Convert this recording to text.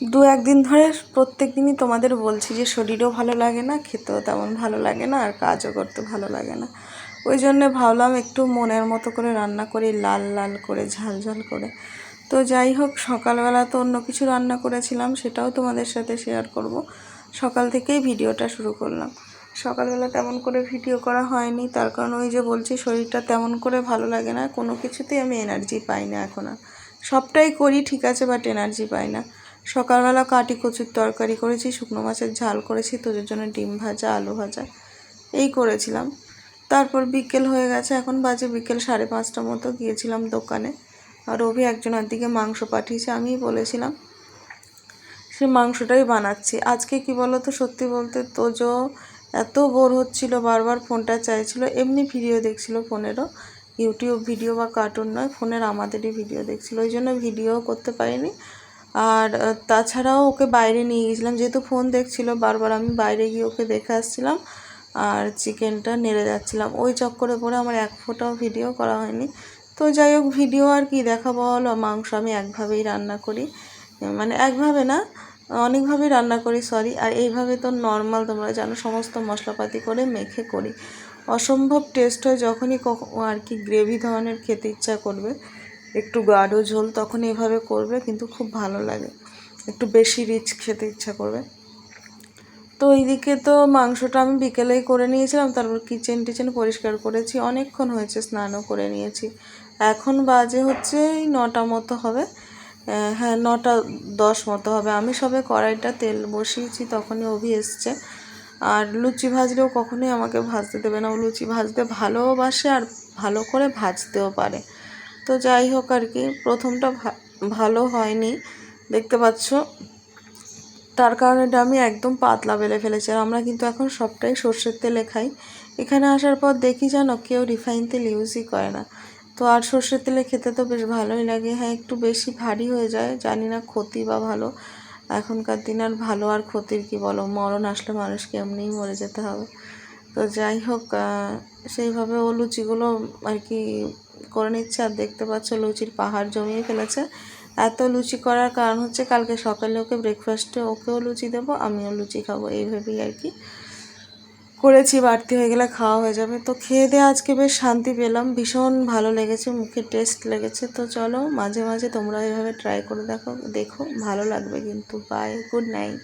দু একদিন ধরে প্রত্যেক দিনই তোমাদের বলছি যে শরীরও ভালো লাগে না, খেতেও তেমন ভালো লাগে না আর কাজও করতে ভালো লাগে না। ওই জন্যে ভাবলাম একটু মনের মতো করে রান্না করি, লাল লাল করে, ঝাল ঝাল করে। তো যাই হোক, সকালবেলা তো অন্য কিছু রান্না করেছিলাম, সেটাও তোমাদের সাথে শেয়ার করব। সকাল থেকেই ভিডিওটা শুরু করলাম। সকালবেলা তেমন করে ভিডিও করা হয়নি, তার কারণ ওই যে বলছি শরীরটা তেমন করে ভালো লাগে না, কোনো কিছুতেই আমি এনার্জি পাই না এখন আর। সবটাই করি, ঠিক আছে বাট এনার্জি পাই না। সকালবেলা কাটি কচুর তরকারি করেছি, শুকনো মাছের ঝাল করেছি, তোদের জন্য ডিম ভাজা, আলু ভাজা, এই করেছিলাম। তারপর বিকেল হয়ে গেছে, এখন বাজে বিকেল সাড়ে পাঁচটা মতো, গিয়েছিলাম দোকানে। আর রবি একজনের দিকে মাংস পাঠিয়েছে, আমিই বলেছিলাম, সে মাংসটাই বানাচ্ছি। আজকে কি বলো তো সত্যি বলতে তোজো এত বোর হচ্ছিল, বারবার ফোনটা চাইছিল, এমনি ভিডিও দেখছিল ফোনেরও। ইউটিউব ভিডিও বা কার্টুন নয়, ফোনের আমাদেরই ভিডিও দেখছিল, ওই জন্য ভিডিও করতে পারিনি। আর তাছাড়াও ওকে বাইরে নিয়ে গেছিলাম যেহেতু ফোন দেখছিল, বারবার আমি বাইরে গিয়ে ওকে দেখে আসছিলাম আর চিকেনটা নেড়ে যাচ্ছিলাম। ওই চক্করে পরে আমার এক ফোটাও ভিডিও করা হয়নি। তো যাই হোক ভিডিও আর কি দেখাবো বলো? মাংস আমি একভাবেই রান্না করি। মানে একভাবে না, অনেকভাবেই রান্না করি সরি আর এইভাবে তো নর্মাল তোমরা জানো, সমস্ত মশলাপাতি করে মেখে করি। অসম্ভব টেস্ট হয় যখনই আর কি গ্রেভি ধরনের খেতে ইচ্ছা করবে। একটু গাঢ় ঝোল তখন এভাবে করবে কিন্তু খুব ভালো লাগে। একটু বেশি রিচ খেতে ইচ্ছা করবে। তো এইদিকে তো মাংসটা আমি বিকেলেই করে নিয়েছিলাম, তারপর কিচেন টিচেন পরিষ্কার করেছি, অনেকক্ষণ হয়েছে স্নানও করে নিয়েছি। এখন বাজে হচ্ছে এই নটা মতো হবে। হ্যাঁ নটা দশ মতো হবে। আমি সবে কড়াইটা তেল বসিয়েছি, তখনই অভি এসছে। আর লুচি ভাজলেও কখনোই আমাকে ভাজতে দেবে না। ও লুচি ভাজতে ভালোবাসে আর ভালো করে ভাজতেও পারে। তো যাই হোক আর কি, প্রথমটা ভালো হয়নি, দেখতে পাচ্ছ। তার কারণে আমি একদম পাতলা বেলে ফেলেছি, আর আমরা কিন্তু এখন সবটাই সর্ষের তেলে খাই। এখানে আসার পর দেখি জানো কেউ রিফাইন তেল ইউজই করে না। তো আর সর্ষের তেলে খেতে তো বেশ ভালোই লাগে হ্যাঁ একটু বেশি ভারী হয়ে যায়, জানি না ক্ষতি বা ভালো। এখনকার দিন আর ভালো আর ক্ষতির কি বলো, মরণ আসলে মানুষকে এমনিই মরে যেতে হবে। তো যাই হোক সেইভাবে ও লুচিগুলো আর কি করে নিচ্ছে আর দেখতে পাচ্ছ লুচির পাহাড় জমিয়ে ফেলেছে। এত লুচি করার কারণ হচ্ছে কালকে সকালে ওকে ব্রেকফাস্টে ওকেও লুচি দেবো, আমিও লুচি খাব। এইভাবেই আর কি করেছি, বাড়তি হয়ে গেলে খাওয়া হয়ে যাবে। তো খেয়ে দিয়ে আজকে বেশ শান্তি পেলাম, ভীষণ ভালো লেগেছে, মুখে টেস্ট লেগেছে। তো চলো, মাঝে মাঝে তোমরা এভাবে ট্রাই করে দেখো দেখো, ভালো লাগবে কিন্তু। Bye good night